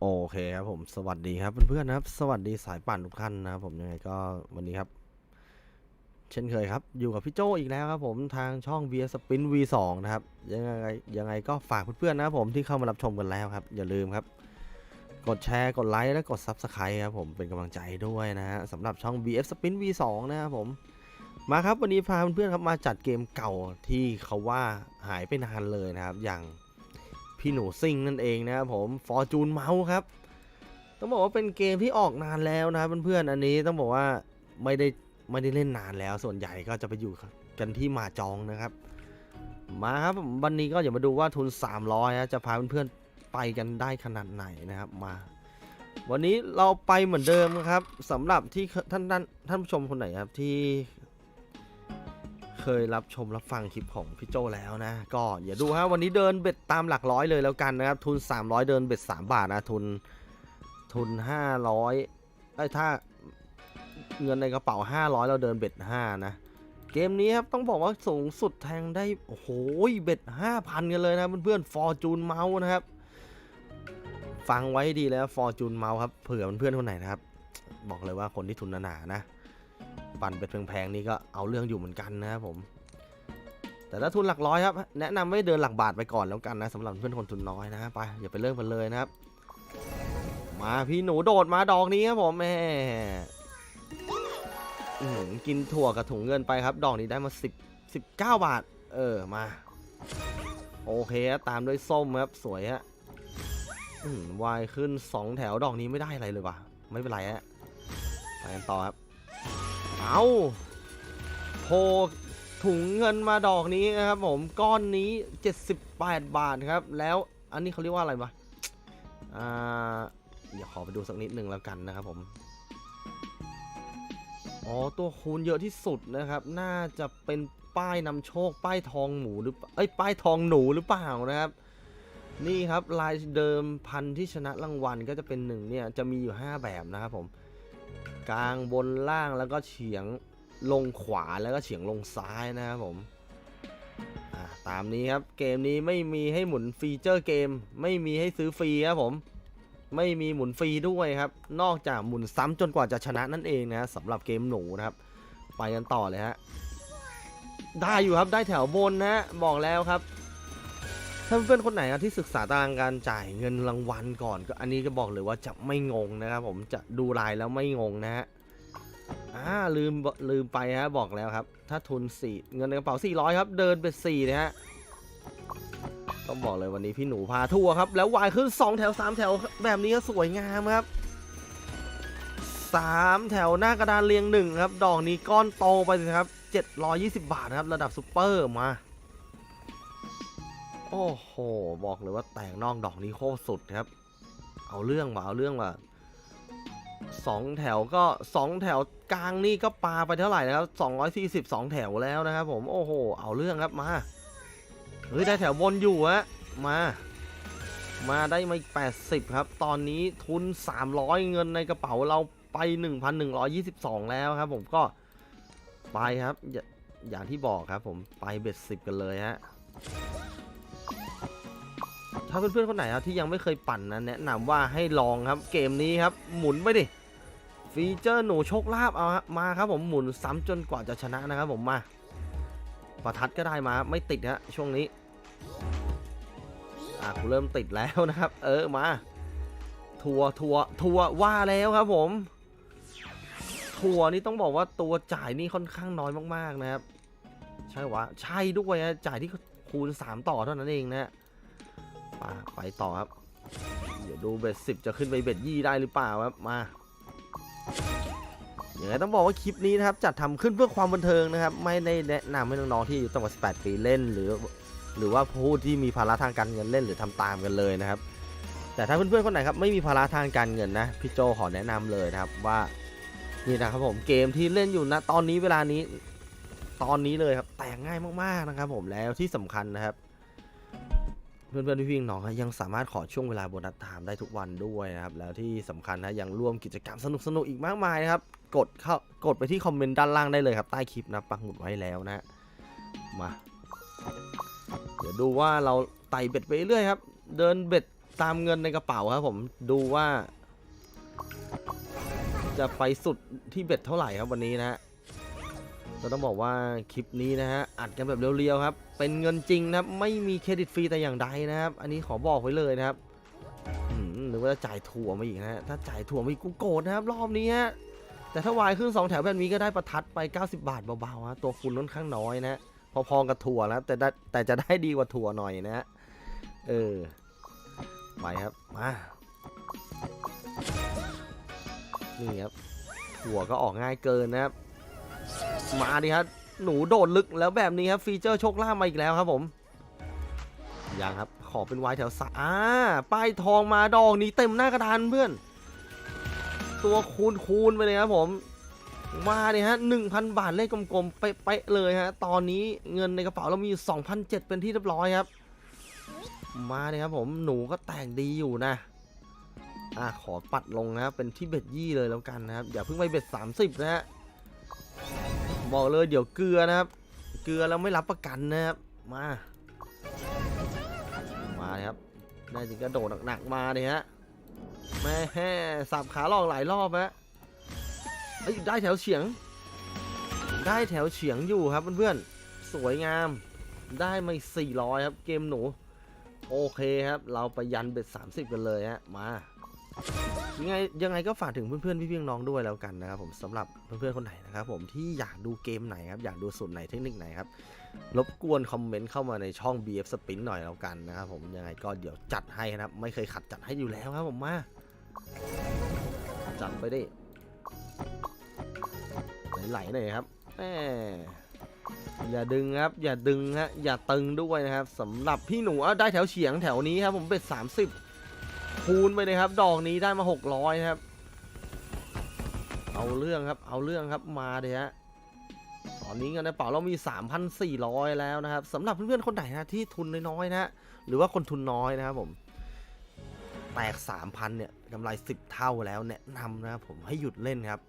โอเคครับผมสวัสดีครับเพื่อนๆนะครับ สวัสดีสายป่านทุกท่านนะครับผมยังไงก็วันนี้ครับ เช่นเคยครับ อยู่กับพี่โจอีกแล้วครับผมทางช่อง v s Spin V2 นะครับยังไงยังไงก็ฝากเพื่อนๆนะครับผมที่เข้ามารับชมกันแล้วครับ อย่าลืมครับ กดแชร์กดไลค์และกด Subscribe ครับผมเป็นกำลังใจด้วยนะฮะสำหรับช่อง VF Spin V2 นะครับผมมาครับวันนี้พาเพื่อนๆครับมาจัดเกมเก่าที่เขาว่าหายไปนานเลยนะครับ อย่าง พี่หนูซิงนั่นเองนะครับผม Fortune Mouse ครับ ต้องบอกว่าเป็นเกมที่ออกนานแล้วนะครับเพื่อนๆอันนี้ต้องบอกว่าไม่ได้ไม่ได้เล่นนานแล้ว ส่วนใหญ่ก็จะไปอยู่กันที่มาจองนะครับ มาครับวันนี้ก็อย่ามาดูว่าทุน 300นะจะพาเพื่อนๆไปกันได้ขนาดไหนนะครับมา วันนี้เราไปเหมือนเดิมครับสำหรับที่ท่านท่านท่านผู้ชมคนไหนครับที่ เคยรับชมรับฟังคลิปของพี่โจแล้วนะ ก็อย่าดูฮะวันนี้เดินเบ็ดตามหลักร้อยเลยแล้วกันนะครับ ทุน 300 เดินเบ็ด 3 บาทนะทุนทุน 500ไอ้ถ้าเงินในกระเป๋า 500 เราเดินเบ็ด 5 นะ เกมนี้ครับต้องบอกว่าสูงสุดแทงได้ โอ้โหเบ็ด 5,000 กันเลยนะเพื่อนๆฟอร์จูนเมาส์นะครับ ฟังไว้ดีแล้วฟอร์จูนเมาส์ครับเผื่อเพื่อนๆคนไหนนะครับ บอกเลยว่าคนที่ทุนหนาๆนะ ปั่นเป็ดแพงๆนี่ก็เอาเรื่องอยู่เหมือนกันนะครับผม แต่ถ้าทุนหลักร้อยครับ แนะนำให้เดินหลักบาทไปก่อนแล้วกันนะสำหรับเพื่อนคนทุนน้อยนะไปอย่าไปเริ่มกันเลยนะครับ มาพี่หนูโดดมาดอกนี้ครับผมแม่กินถั่วกับถุงเงินไปครับ ดอกนี้ได้มา10 19 บาท เออมา โอเคครับตามด้วยส้มครับสวยฮะวายขึ้น 2 แถวดอกนี้ไม่ได้อะไรเลยว่ะ ไม่เป็นไรฮะไปกันต่อครับ เอาโพถุงเงินมาดอกนี้นะครับผมก้อนนี้ 78 บาทครับ แล้วอันนี้เขาเรียกว่าอะไรวะอ่าเดี๋ยวขอไปดูสักนิดหนึ่งแล้วกันนะครับผมอ๋อตัวคูณเยอะที่สุดนะครับ น่าจะเป็นป้ายนำโชค ป้ายทองหมูหรือเอ้ยป้ายทองหนูหรือเปล่านะครับ นี่ครับลายเดิมพันที่ชนะรางวัลก็จะเป็นหนึ่งเนี่ยจะมีอยู่ 5 แบบนะครับผม กลางบนล่างแล้วก็เฉียงลงขวาแล้วก็เฉียงลงซ้ายนะครับผมตามนี้ครับเกมนี้ไม่มีให้หมุนฟีเจอร์เกม ไม่มีให้ซื้อฟรีครับผมไม่มีหมุนฟรีด้วยครับ นอกจากหมุนซ้ำจนกว่าจะชนะนั่นเองนะสำหรับเกมหนูนะครับ ไปกันต่อเลยฮะได้อยู่ครับได้แถวบนนะบอกแล้วครับ ถ้าเพื่อนคนไหนที่ศึกษาตารางการจ่ายเงินรางวัลก่อนก็อันนี้ก็บอกเลยว่าจะไม่งงนะครับผมจะดูลายแล้วไม่งงนะฮะอ่าลืมลืมไปฮะบอกแล้วครับ ถ้าทุนสี่เงินในกระเป๋า400ครับ เดินไป4นะฮะต้องบอกเลยวันนี้พี่หนูพาทัวร์ครับ แล้ววายขึ้น 2 แถว 3 แถวแบบนี้ก็สวยงามครับ 3 แถวหน้ากระดานเรียงหนึ่งครับ ดอกนี้ก้อนโตไปเลยครับ 720 บาทครับ ระดับซูเปอร์มา โอ้โห บอกเลยว่าแต่งนอกดอกนี้โคตรสุดครับ เอาเรื่องว่ะเอาเรื่องว่ะสองแถวก็สองแถวกลางนี่ก็ปาไปเท่าไหร่นะครับสองร้อยสี่สิบสองแถวแล้วนะครับผมโอ้โห เอาเรื่องครับมาเฮ้ยได้แถวบนอยู่ฮะมา มาได้มาแปดสิบครับ ตอนนี้ทุนสามร้อยเงินในกระเป๋าเราไปหนึ่งพันหนึ่งร้อยี่สิบสองแล้วครับ ผมก็ไปครับ อย่างที่บอกครับผมไปเบ็ดสิบกันเลยฮะ ถ้าเพื่อนๆคนไหนครับที่ยังไม่เคยปั่นนะแนะนำว่าให้ลองครับเกมนี้ครับหมุนไปดิฟีเจอร์หนูโชคลาภเอามาครับผมหมุนซ้ำจนกว่าจะชนะนะครับผมมาประทัดก็ได้มาไม่ติดฮะช่วงนี้อะกูเริ่มติดแล้วนะครับ เออมา ทัวร์ทัวร์ทัวร์ว่าแล้วครับผม ทัวร์นี่ต้องบอกว่าตัวจ่ายนี่ค่อนข้างน้อยมากๆนะครับ ใช่วะใช่ด้วยนะจ่ายที่คูณ 3 ต่อเท่านั้นเองนะฮะ มาไปต่อครับ เดี๋ยวดูเบ็ดสิบจะขึ้นไปเบ็ดยี่ได้หรือเปล่าครับมาอย่างไรต้องบอกว่าคลิปนี้นะครับจัดทำขึ้นเพื่อความบันเทิงนะครับ ไม่ได้แนะนำให้น้องๆที่อายู่ต่ำกว่า18 ปีเล่น หรือ หรือว่าผู้ที่มีภาระทางการเงินเล่นหรือทำตามกันเลยนะครับ แต่ถ้าเพื่อนๆคนไหนครับไม่มีภาระทางการเงินนะพี่โจขอแนะนำเลยนะครับว่านี่นะครับผมเกมที่เล่นอยู่นะตอนนี้เวลานี้ตอนนี้เลยครับแต่ง่ายมากๆนะครับ ผมแล้วที่สำคัญนะครับ เพื่อนๆพี่ๆน้องยังสามารถขอช่วงเวลาโบนัสไทม์ได้ทุกวันด้วยนะครับ แล้วที่สำคัญนะยังร่วมกิจกรรมสนุกๆอีกมากมายนะครับ กดเข้ากดไปที่คอมเมนต์ด้านล่างได้เลยครับ ใต้คลิปนะปักหมุดไว้แล้วนะมา เดี๋ยวดูว่าเราไต่เบ็ดไปเรื่อยครับ เดินเบ็ดตามเงินในกระเป๋าครับผมดูว่า จะไปสุดที่เบ็ดเท่าไหร่ครับวันนี้นะฮะ ก็ต้องบอกว่าคลิปนี้นะฮะอัดกันแบบเรียวๆครับ เป็นเงินจริงนะครับไม่มีเครดิตฟรีแต่อย่างใดนะครับ อันนี้ขอบอกไว้เลยนะครับหรือว่าจะจ่ายถั่วมาอีกนะฮะถ้าจ่ายถั่วมาอีกกูโกรธนะครับ รอบนี้ฮะแต่ถ้าวายขึ้นสองแถวแบบนี้ก็ได้ประทัดไป 90 บาทเบาๆฮะตัวคุณค่อนข้างน้อยนะฮะพอๆกับถั่วแล้วแต่ได้แต่จะได้ดีกว่าถั่วหน่อยนะฮะเออไปครับมานี่ครับถั่วก็ออกง่ายเกินนะครับ มาดิครับหนูโดดลึกแล้วแบบนี้ครับฟีเจอร์โชคล่ามาอีกแล้วครับผมยังครับขอเป็นวายแถวสาป้ายทองมาดอกนี้เต็มหน้ากระดานเพื่อน ตัวคูณคูณไปเลยครับผม มาดิฮะหนึ่งพันบาทเลขกลมๆเป๊ะๆเลยฮะตอนนี้เงินในกระเป๋าเรามีสองพันเจ็ดเป็นที่เรียบร้อยครับ มาดิครับผมหนูก็แต่งดีอยู่นะอะขอปัดลงนะครับเป็นที่เบ็ดยี่เลยแล้วกันนะครับอย่าเพิ่งไปเบ็ด30นะฮะ บอกเลยเดี๋ยวเกลือนะครับ เกลือแล้วไม่รับประกันนะครับ มา มาเลยครับได้จริงก็โดดหนักๆมาเลยฮะแม่แห่สับขาหลอกหลายรอบฮะเอ้ได้แถวเฉียง ได้แถวเฉียงอยู่ครับเพื่อนๆ สวยงาม ได้มาอีก400 ครับเกมหนู โอเคครับ เราไปยันเบ็ด30 กันเลยฮะ มา ยังไงยังไงก็ฝากถึงเพื่อนๆพี่ๆน้องๆด้วยแล้วกันนะครับผมสำหรับเพื่อนๆคนไหนนะครับผมที่อยากดูเกมไหนครับอยากดูสูตรไหนเทคนิคไหนครับรบกวนคอมเมนต์เข้ามาในช่อง BF Spin หน่อยแล้วกันนะครับผมยังไงก็เดี๋ยวจัดให้นะครับ ไม่เคยขัดจัดให้อยู่แล้วครับผมมาจัดไปดิไหลๆหน่อยครับแหมอย่าดึงครับ อย่าดึงฮะอย่าตึงด้วยนะครับสำหรับพี่หนูได้แถวเฉียงแถวนี้ครับผมเบ็ด30 คูณไปเลยครับ ดอกนี้ได้มา600ครับ เอาเรื่องครับ เอาเรื่องครับมาเลยฮะตอนนี้เงินในกระเป๋าเรามี 3,400 แล้วนะครับสำหรับเพื่อนๆคนไหนนะที่ทุนน้อยๆนะฮะหรือว่าคนทุนน้อยนะครับผมแตก 3,000 เนี่ยกำไร 10 เท่าแล้วแนะนำนะครับผมให้หยุดเล่นครับ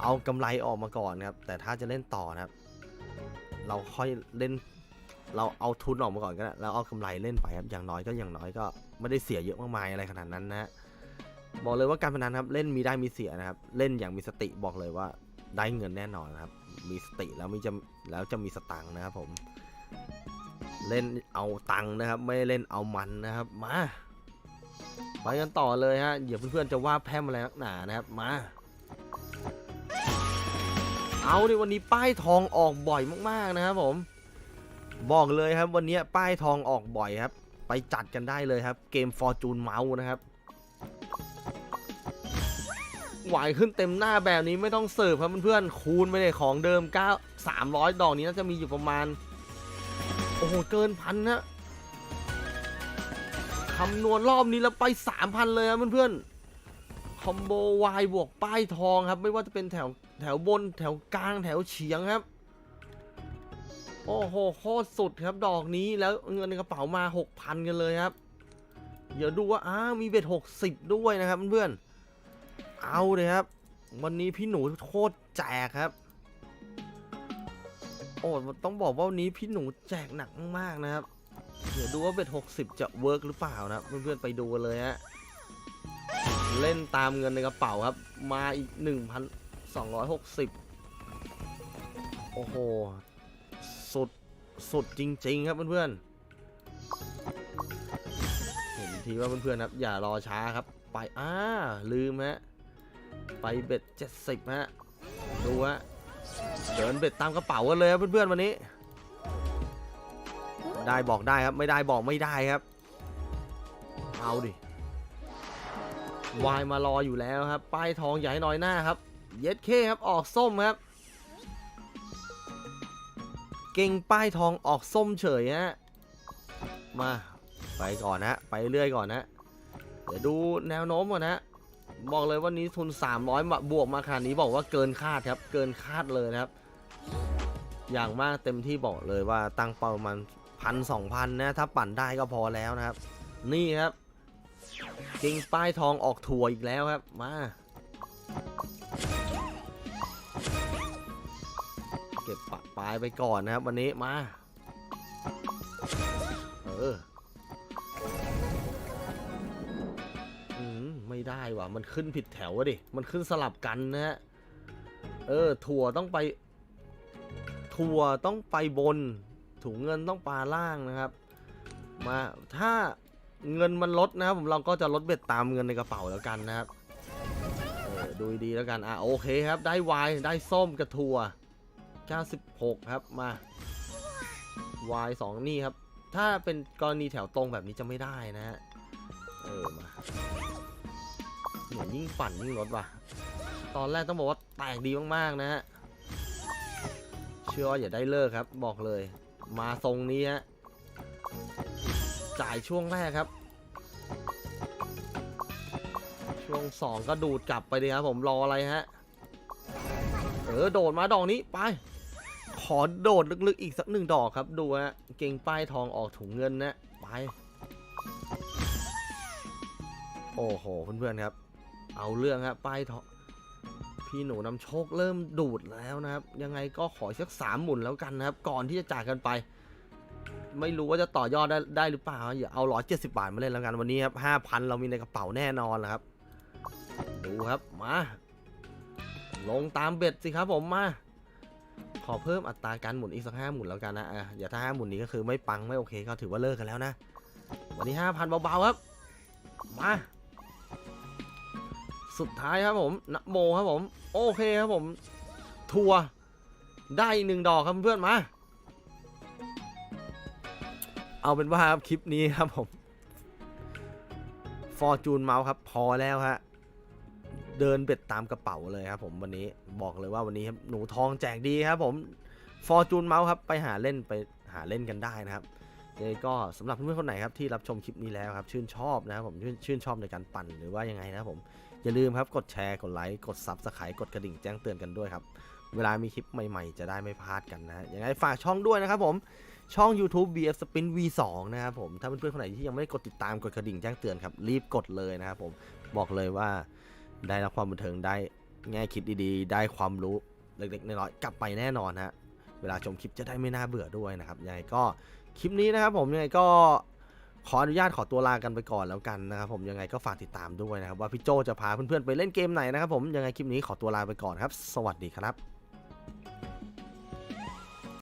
เอากำไรออกมาก่อนครับ แต่ถ้าจะเล่นต่อนะครับ เราค่อยเล่น เราเอาทุนออกมาก่อนก็ได้แล้วเอากำไรเล่นไปครับอย่างน้อยก็อย่างน้อยก็ไม่ได้เสียเยอะมากมายอะไรขนาดนั้นนะบอกเลยว่าการพนันครับเล่นมีได้มีเสียนะครับ เล่นอย่างมีสติบอกเลยว่าได้เงินแน่นอนนะครับ มีสติแล้วมีจะแล้วจะมีสตังค์นะครับผมเล่นเอาตังค์นะครับ ไม่เล่นเอามันนะครับ มาไปกันต่อเลยฮะเดี๋ยวเพื่อนๆจะว่าแพร่มอะไรนักหนานะครับมา เอาในวันนี้ป้ายทองออกบ่อยมากๆนะครับผม บอกเลยครับวันนี้ป้ายทองออกบ่อยครับ ไปจัดกันได้เลยครับ เกม Fortune Mouse นะครับหวขึ้นเต็มหน้าแบบนี้ไม่ต้องเสิร์ฟครับเพื่อนๆคูณไปเลยของเดิม9 300 ดอกนี้น่าจะมีอยู่ประมาณ โอ้โห เกินพันนะคำนวณรอบนี้แล้วไป 3,000 เลยครับเพื่อนๆคอมโบวายบวกป้ายทองครับ ไม่ว่าจะเป็นแถวแถวบนแถวกลางแถวเฉียงครับ โอ้โหโคตรสุดครับดอกนี้แล้วเงินในกระเป๋ามา 6,000 กันเลยครับ เดี๋ยวดูว่าอ้ามีเบ็ด60 ด้วยนะครับเพื่อนๆเอาเลยครับ วันนี้พี่หนูโคตรแจกครับ โอ้ต้องบอกว่าวันนี้พี่หนูแจกหนักมากนะครับ เดี๋ยวดูว่าเบ็ด60 จะเวิร์กหรือเปล่านะเพื่อนๆไปดูกันเลยฮะเล่นตามเงินในกระเป๋าครับ มาอีก 1,260 โอ้โหสุด สุดจริง ๆ ครับเพื่อนๆเห็นทีว่าเพื่อนๆครับ อย่ารอช้าครับ ไปอ่าลืมฮะไปเบ็ด70ฮะดูฮะเดินเบ็ดตามกระเป๋ากันเลยครับเพื่อนๆวันนี้ ได้บอกได้ครับไม่ได้บอกไม่ได้ครับ เอาดิวายมารออยู่แล้วครับ ป้ายทองใหญ่น้อยหน้าครับ เย็ดเคครับออกส้มครับ เก่งป้ายทองออกส้มเฉยฮะ มาไปก่อนนะไปเรื่อยก่อนนะ เดี๋ยวดูแนวโน้มก่อนนะบอกเลยวันนี้ทุน 300มาบวกมาขนาดนี้บอกว่าเกินคาดครับ เกินคาดเลยนะครับ อย่างมากเต็มที่บอกเลยว่าตั้งเป้าประมาณพันสองพันนะ ถ้าปั่นได้ก็พอแล้วนะครับ นี่ครับเก่งป้ายทองออกถั่วอีกแล้วครับ มา เก็บ ปลายไปก่อนนะครับ วันนี้มา เออไม่ได้ว่ะ มันขึ้นผิดแถวอะดิ มันขึ้นสลับกันนะฮะ เออ ถั่วต้องไป ถั่วต้องไปบน ถุงเงินต้องปลาล่างนะครับ มา ถ้าเงินมันลดนะครับผมเราก็จะลดเบ็ดตามเงินในกระเป๋าแล้วกันนะครับออดูดีแล้วกัน อะโอเคครับ ได้วน์ได้ส้มกับถั่ว 96 ครับมา y 2นี่ครับ ถ้าเป็นกรณีแถวตรงแบบนี้จะไม่ได้นะฮะเออมาเหมือนยิ่งปั่นยิ่งลดว่ะ ตอนแรกต้องบอกว่าแตกดีมากๆนะฮะเชื่อว่าอย่าได้เลิกครับ บอกเลย มาทรงนี้ฮะจ่ายช่วงแรกครับ ช่วงสองก็ดูดกลับไปเลยครับผมรออะไรฮะเออโดดมาดอกนี้ไป ขอโดดลึกๆอีกสักหนึ่งดอกครับ ดูฮะ เก่งป้ายทองออกถุงเงินนะ ไป โอ้โห เพื่อนๆครับ เอาเรื่องครับป้ายทอง พี่หนูนำโชคเริ่มดูดแล้วนะครับ ยังไงก็ขอสักสามหมุนแล้วกันนะครับ ก่อนที่จะจากกันไป ไม่รู้ว่าจะต่อยอดได้ได้หรือเปล่า อย่าเอาร้อยเจ็ดสิบาทมาเล่นแล้วกันวันนี้ครับห้าพันเรามีในกระเป๋าแน่นอนแหละครับ ดูครับ มา ลงตามเบ็ดสิครับผมมา ขอเพิ่มอัตราการหมุนอีกสักห้าหมุนแล้วกันนะอะอย่าถ้าห้าหมุนนี้ก็คือไม่ปังไม่โอเคก็ถือว่าเลิกกันแล้วนะ วันนี้ห้าพันเบาๆครับ มา สุดท้ายครับผมนะโมครับผม โอเคครับผม ทัวร์ได้อีกหนึ่งดอกครับเพื่อนมา เอาเป็นว่าครับคลิปนี้ครับผมฟอร์จูนเมาส์ครับ พอแล้วฮะ เดินเบ็ดตามกระเป๋าเลยครับผมวันนี้บอกเลยว่าวันนี้หนูทองแจกดีครับผมฟอร์จูนเมาส์ครับไปหาเล่นไปหาเล่นกันได้นะครับยังไงก็สำหรับเพื่อนๆคนไหนครับที่รับชมคลิปนี้แล้วครับชื่นชอบนะครับผมชื่นชื่นชอบในการปั่นหรือว่ายังไงนะครับผมอย่าลืมครับกดแชร์กดไลค์กดซับสไครต์กดกระดิ่งแจ้งเตือนกันด้วยครับเวลามีคลิปใหม่ๆ จะได้ไม่พลาดกันนะฮะยังไงฝากช่องด้วยนะครับผมช่อง YouTube BF Spin V2 นะครับผมถ้าเพื่อนๆคนไหนที่ยังไม่ได้กดติดตามกดกระดิ่งแจ้งเตือนครับรีบกดเลยนะครับผมบอกเลยว่า ได้รับความบันเทิงได้แง่คิดดีๆ ได้ความรู้เล็กๆน้อยๆกลับไปแน่นอนฮะเวลาชมคลิปจะได้ไม่น่าเบื่อด้วยนะครับยังไงก็คลิปนี้นะครับผมยังไงก็ขออนุญาตขอตัวลากันไปก่อนแล้วกันนะครับผมยังไงก็ฝากติดตามด้วยนะครับว่าพี่โจจะพาเพื่อนๆไปเล่นเกมไหนนะครับผมยังไงคลิปนี้ขอตัวลาไปก่อนครับ สวัสดีครับ